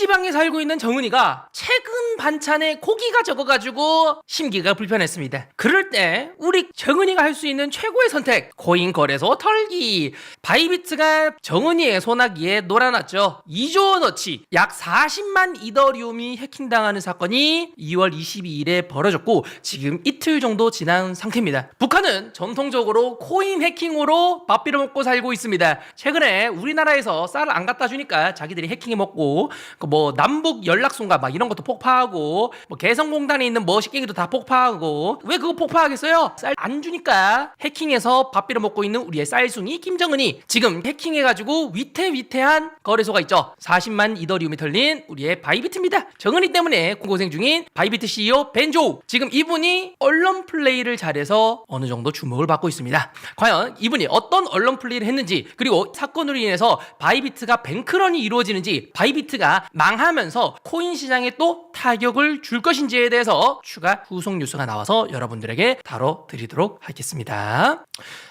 극지방에 살고 있는 정은이가 최근 반찬에 고기가 적어가지고 심기가 불편했습니다. 그럴 때 우리 정은이가 할 수 있는 최고의 선택 코인 거래소 털기 바이비트가 정은이의 소나기에 놀아놨죠. 2조 원어치 약 40만 이더리움이 해킹당하는 사건이 2월 22일에 벌어졌고 지금 이틀 정도 지난 상태입니다. 북한은 전통적으로 코인 해킹으로 밥 빌어 먹고 살고 있습니다. 최근에 우리나라에서 쌀을 안 갖다 주니까 자기들이 해킹해 먹고 그뭐 남북 연락선가 막 이런 것도 폭파하고 뭐 개성공단에 있는 머시갱이도 다 폭파하고 왜 그거 폭파하겠어요? 쌀 안 주니까 해킹해서 밥 빌어 먹고 있는 우리의 쌀숭이 김정은이 지금 해킹해가지고 위태위태한 거래소가 있죠. 40만 이더리움이 털린 우리의 바이비트입니다. 정은이 때문에 고생 중인 바이비트 CEO 벤조 지금 이분이 언론 플레이를 잘해서 어느 정도 주목을 받고 있습니다. 과연 이분이 어떤 언론 플레이를 했는지 그리고 사건으로 인해서 바이비트가 뱅크런이 이루어지는지 바이비트가 망하면서 코인 시장에 또 타격을 줄 것인지에 대해서 추가 후속 뉴스가 나와서 여러분들에게 다뤄드리도록 하겠습니다.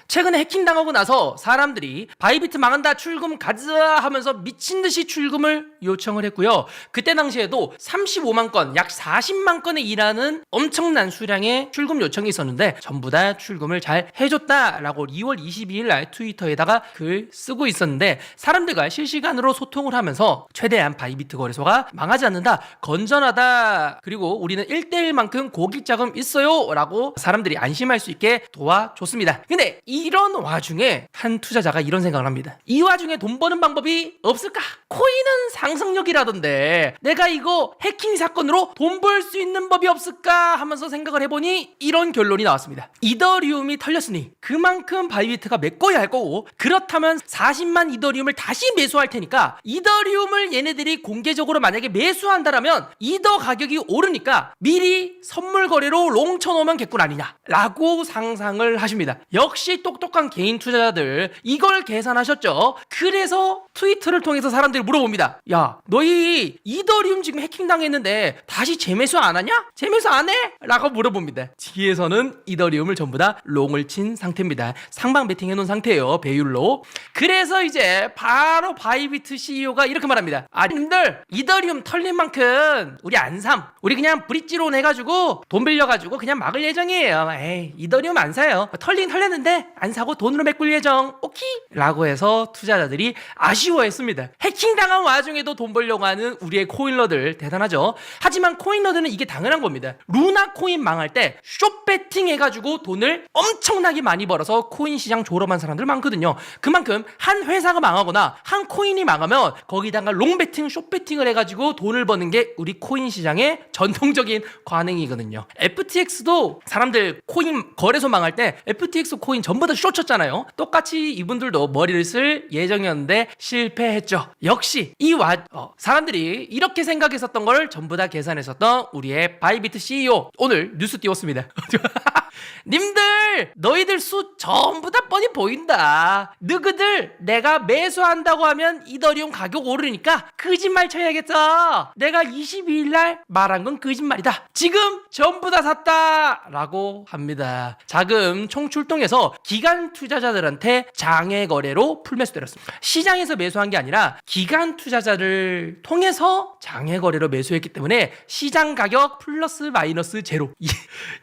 최근에 해킹 당하고 나서 사람들이 바이비트 망한다 출금 가자 하면서 미친 듯이 출금을 요청을 했고요. 그때 당시에도 35만 건, 약 40만 건에 일하는 엄청난 수량의 출금 요청이 있었는데 전부 다 출금을 잘 해줬다라고 2월 22일 날 트위터에다가 글 쓰고 있었는데 사람들과 실시간으로 소통을 하면서 최대한 바이비트 거래소가 망하지 않는다, 건전하다, 그리고 우리는 1대1만큼 고객 자금 있어요 라고 사람들이 안심할 수 있게 도와줬습니다. 근데 이런 와중에 한 투자자가 이런 생각을 합니다. 이 와중에 돈 버는 방법이 없을까? 코인은 상승력이라던데 내가 이거 해킹 사건으로 돈 벌 수 있는 법이 없을까 하면서 생각을 해보니 이런 결론이 나왔습니다. 이더리움이 털렸으니 그만큼 바이비트가 메꿔야 할 거고 그렇다면 40만 이더리움을 다시 매수할 테니까 이더리움을 얘네들이 공개 적으로 만약에 매수한다라면 이더 가격이 오르니까 미리 선물 거래로 롱 쳐놓으면 개꿀 아니냐 라고 상상을 하십니다. 역시 똑똑한 개인 투자자들 이걸 계산하셨죠. 그래서 트위터를 통해서 사람들이 물어봅니다. 야 너희 이더리움 지금 해킹당했는데 다시 재매수 안 하냐? 재매수 안 해? 라고 물어봅니다. 뒤에서는 이더리움을 전부 다 롱을 친 상태입니다. 상방 베팅 해놓은 상태예요. 배율로. 그래서 이제 바로 바이비트 CEO가 이렇게 말합니다. 아 님들 이더리움 털린 만큼 우리 안 삼. 우리 그냥 브릿지론 해가지고 돈 빌려가지고 그냥 막을 예정이에요. 에이 이더리움 안 사요. 털린 털렸는데 안 사고 돈으로 메꿀 예정. 오케이? 라고 해서 투자자들이 아쉬워했습니다. 해킹당한 와중에도 돈 벌려고 하는 우리의 코인러들 대단하죠. 하지만 코인러들은 이게 당연한 겁니다. 루나 코인 망할 때 숏배팅 해가지고 돈을 엄청나게 많이 벌어서 코인 시장 졸업한 사람들 많거든요. 그만큼 한 회사가 망하거나 한 코인이 망하면 거기다가 롱배팅, 숏배팅 을 해가지고 돈을 버는 게 우리 코인 시장의 전통적인 관행이거든요. FTX도 사람들 코인 거래소 망할 때 FTX 코인 전부 다 숏쳤잖아요. 똑같이 이분들도 머리를 쓸 예정이었는데 실패했죠. 역시 이 와, 어, 사람들이 이렇게 생각했었던 걸 전부 다 계산했었던 우리의 바이비트 CEO 오늘 뉴스 띄웠습니다. 님들 너희들 수 전부 다 뻔히 보인다. 너희들 내가 매수한다고 하면 이더리움 가격 오르니까 거짓말 쳐야겠다. 내가 22일 날 말한 건 거짓말이다. 지금 전부 다 샀다라고 합니다. 자금 총출동해서 기간 투자자들한테 장외 거래로 풀매수 때렸습니다. 시장에서 매수한 게 아니라 기간 투자자를 통해서 장외 거래로 매수했기 때문에 시장 가격 플러스 마이너스 제로. 이-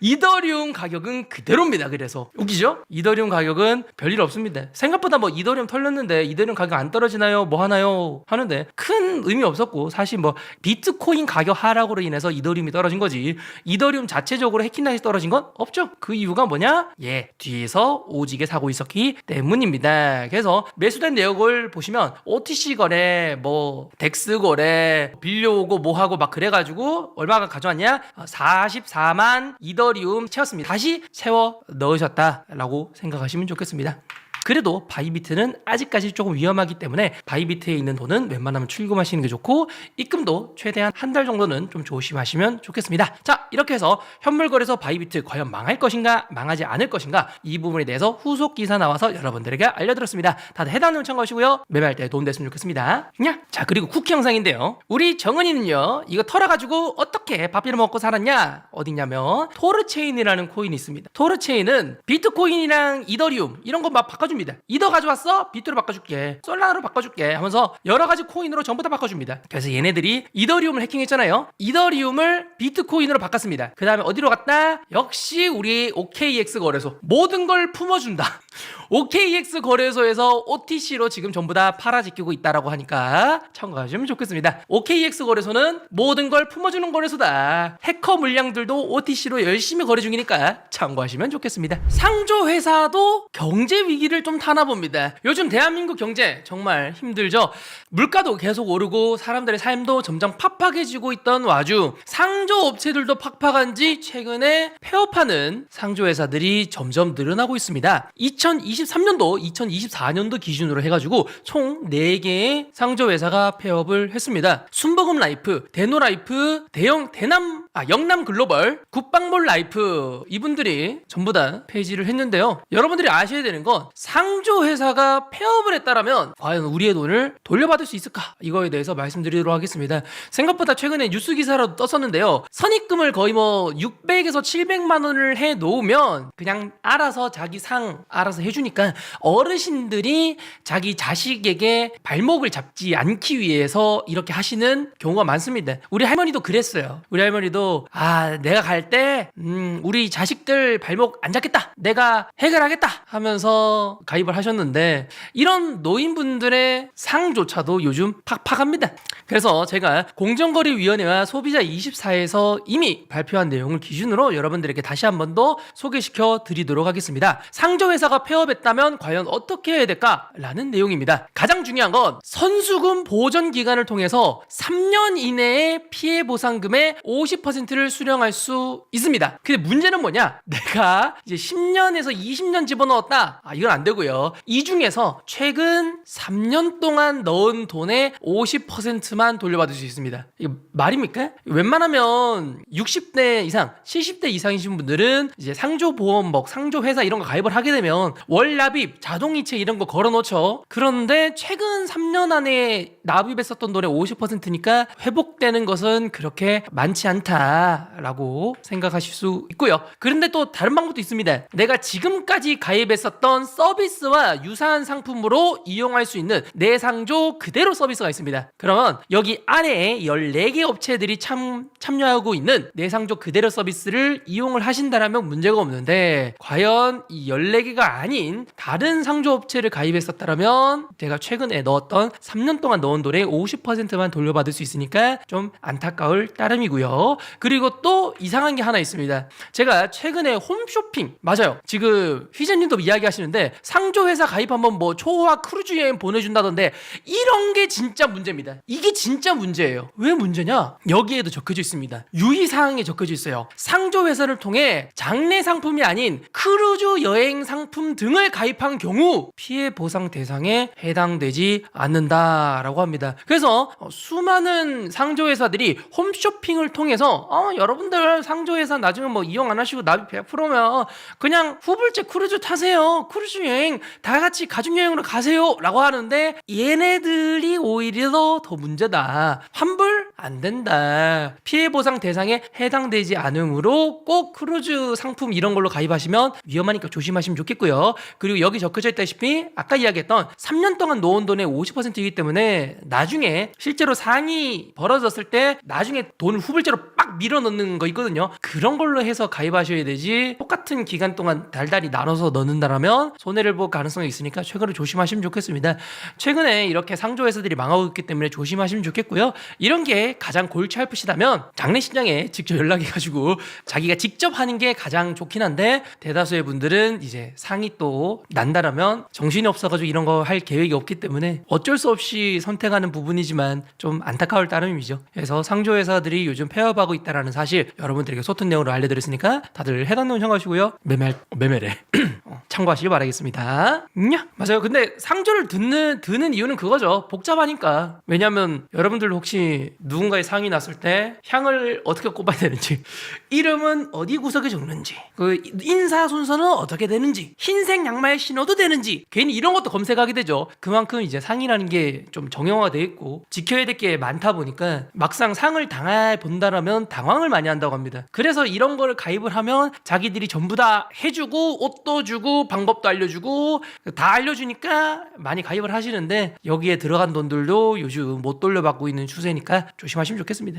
이더리움 가격은 그대로입니다. 그래서 웃기죠? 이더리움 가격은 별일 없습니다. 생각보다 뭐 이더리움 털렸는데 이더리움 가격 안 떨어지나요? 뭐 하나요? 하는데 큰 의미 없었고 사실 뭐 비트코인 가격 하락으로 인해서 이더리움이 떨어진 거지. 이더리움 자체적으로 해킹당해서 떨어진 건 없죠. 그 이유가 뭐냐? 예, 뒤에서 오지게 사고 있었기 때문입니다. 그래서 매수된 내역을 보시면 OTC 거래, 뭐 덱스 거래, 빌려오고 뭐 하고 막 그래가지고 얼마가 가져왔냐? 44만 이더리움 채웠습니다. 다시 채워 넣으셨다라고 생각하시면 좋겠습니다. 그래도 바이비트는 아직까지 조금 위험하기 때문에 바이비트에 있는 돈은 웬만하면 출금하시는 게 좋고 입금도 최대한 한 달 정도는 좀 조심하시면 좋겠습니다. 자 이렇게 해서 현물 거래소 바이비트 과연 망할 것인가 망하지 않을 것인가 이 부분에 대해서 후속 기사 나와서 여러분들에게 알려드렸습니다. 다들 해당 내용 참고하시고요. 매매할 때 도움 됐으면 좋겠습니다. 냐? 자 그리고 쿠키 영상인데요. 우리 정은이는요 이거 털어 가지고 어떻게 밥 비벼 먹고 살았냐 어디냐면 토르체인이라는 코인이 있습니다. 토르체인은 비트코인이랑 이더리움 이런 거 막 바꿔주면 바꿔줍니다. 이더 가져왔어? 비트로 바꿔줄게. 솔라나로 바꿔줄게. 하면서 여러 가지 코인으로 전부 다 바꿔줍니다. 그래서 얘네들이 이더리움을 해킹했잖아요. 이더리움을 비트코인으로 바꿨습니다. 그 다음에 어디로 갔다? 역시 우리 OKX 거래소. 모든 걸 품어준다. OKX 거래소에서 OTC로 지금 전부 다 팔아 지키고 있다라고 하니까 참고하시면 좋겠습니다. OKX 거래소는 모든 걸 품어주는 거래소다. 해커 물량들도 OTC로 열심히 거래 중이니까 참고하시면 좋겠습니다. 상조 회사도 경제 위기를 좀 타나 봅니다. 요즘 대한민국 경제 정말 힘들죠. 물가도 계속 오르고 사람들의 삶도 점점 팍팍해지고 있던 와중 상조 업체들도 팍팍한지 최근에 폐업하는 상조 회사들이 점점 늘어나고 있습니다. 2023년도, 2024년도 기준으로 해가지고 총 4개의 상조 회사가 폐업을 했습니다. 순버금 라이프, 대노 라이프, 대영 대남 아 영남 글로벌, 국방몰 라이프 이분들이 전부 다 폐지를 했는데요. 여러분들이 아셔야 되는 건 상조 회사가 폐업을 했다라면 과연 우리의 돈을 돌려받을 수 있을까? 이거에 대해서 말씀드리도록 하겠습니다. 생각보다 최근에 뉴스 기사라도 떴었는데요. 선입금을 거의 뭐 600에서 700만 원을 해 놓으면 그냥 알아서 자기 상 알아서 해주니까 어르신들이 자기 자식에게 발목을 잡지 않기 위해서 이렇게 하시는 경우가 많습니다. 우리 할머니도 그랬어요. 우리 할머니도 아 내가 갈 때 음, 우리 자식들 발목 안 잡겠다. 내가 해결하겠다 하면서 가입을 하셨는데 이런 노인분들의 상조차도 요즘 팍팍합니다. 그래서 제가 공정거래위원회와 소비자 24에서 이미 발표한 내용을 기준으로 여러분들에게 다시 한 번 더 소개시켜 드리도록 하겠습니다. 상조 회사가 폐업했다면 과연 어떻게 해야 될까 라는 내용입니다. 가장 중요한 건 선수금 보전 기간을 통해서 3년 이내에 피해 보상금의 50%를 수령할 수 있습니다. 근데 문제는 뭐냐? 내가 이제 10년에서 20년 집어넣었다. 아, 이건 안 되고요. 이 중에서 최근 3년 동안 넣은 돈의 50%만 돌려받을 수 있습니다. 이게 말입니까? 웬만하면 60대 이상, 70대 이상이신 분들은 이제 상조 보험법, 상조 회사 이런 거 가입을 하게 되면 월 납입, 자동 이체 이런 거 걸어놓죠. 그런데 최근 3년 안에 납입했었던 돈의 50%니까 회복되는 것은 그렇게 많지 않다라고 생각하실 수 있고요. 그런데 또 다른 방법도 있습니다. 내가 지금까지 가입했었던 서비스와 유사한 상품으로 이용할 수 있는 내상조 그대로 서비스가 있습니다. 그러면 여기 아래에 14개 업체들이 참, 참여하고 있는 내상조 그대로 서비스를 이용을 하신다라면 문제가 없는데 과연 이 14개가 아닌 다른 상조 업체를 가입했었다라면 제가 최근에 넣었던 3년 동안 넣은 돈의 50%만 돌려받을 수 있으니까 좀 안타까울 따름이고요. 그리고 또 이상한 게 하나 있습니다. 제가 최근에 홈쇼핑 맞아요. 지금 휘재님도 이야기하시는데 상조 회사 가입하면 뭐 초호화 크루즈 여행 보내준다던데 이런 게 진짜 문제입니다. 이게 진짜 문제예요. 왜 문제냐? 여기에도 적혀져 있습니다. 유의 사항에 적혀져 있어요. 상조 회사를 통해 장내 상품이 아닌 크루즈 여행 상품 등을 가입한 경우 피해 보상 대상에 해당되지 않는다라고 합니다. 그래서 어, 수많은 상조 회사들이 홈쇼핑을 통해서 어, 여러분들 상조 회사 나중에 뭐 이용 안 하시고 납입 100%면 그냥 후불제 크루즈 타세요. 크루즈 여행 다 같이 가족 여행으로 가세요라고 하는데 얘네들이 오히려 더 문제다. 환불 안 된다. 피해 보상 대상에 해당되지 않으므로 꼭 크루즈 상품 이런 걸로 가입하시면 위험하니까 조심하시면 좋겠고요. 그리고 여기 적혀져 있다시피 아까 이야기했던 3년 동안 놓은 돈의 50%이기 때문에 나중에 실제로 상이 벌어졌을 때 나중에 돈을 후불제로 빡 밀어 넣는 거 있거든요. 그런 걸로 해서 가입하셔야 되지 똑같은 기간 동안 달달이 나눠서 넣는다라면 손해를 볼 가능성이 있으니까 최근에 조심하시면 좋겠습니다. 최근에 이렇게 상조 회사들이 망하고 있기 때문에 조심하시면 좋겠고요. 이런 게 가장 골치 아프시다면 장례식장에 직접 연락해가지고 자기가 직접 하는 게 가장 좋긴 한데 대다수의 분들은 이제 상이 또 난다라면 정신이 없어가지고 이런 거 할 계획이 없기 때문에 어쩔 수 없이 선택하는 부분이지만 좀 안타까울 따름이죠. 그래서 상조 회사들이 요즘 폐업하고 있다라는 사실 여러분들에게 소통 내용으로 알려드렸으니까 다들 해당 내용 참고하시고요. 매매 매매래 어, 참고하시길 바라겠습니다. 냐 맞아요. 근데 상조를 듣는 드는 이유는 그거죠. 복잡하니까. 왜냐하면 여러분들 혹시 누 누군가의 상이 났을 때 향을 어떻게 꼽아야 되는지 이름은 어디 구석에 적는지 그 인사 순서는 어떻게 되는지 흰색 양말 신어도 되는지 괜히 이런 것도 검색하게 되죠. 그만큼 이제 상이라는 게 좀 정형화돼 있고 지켜야 될 게 많다 보니까 막상 상을 당해 본다라면 당황을 많이 한다고 합니다. 그래서 이런 거를 가입을 하면 자기들이 전부 다 해주고 옷도 주고 방법도 알려주고 다 알려주니까 많이 가입을 하시는데 여기에 들어간 돈들도 요즘 못 돌려받고 있는 추세니까 조심하시면 좋겠습니다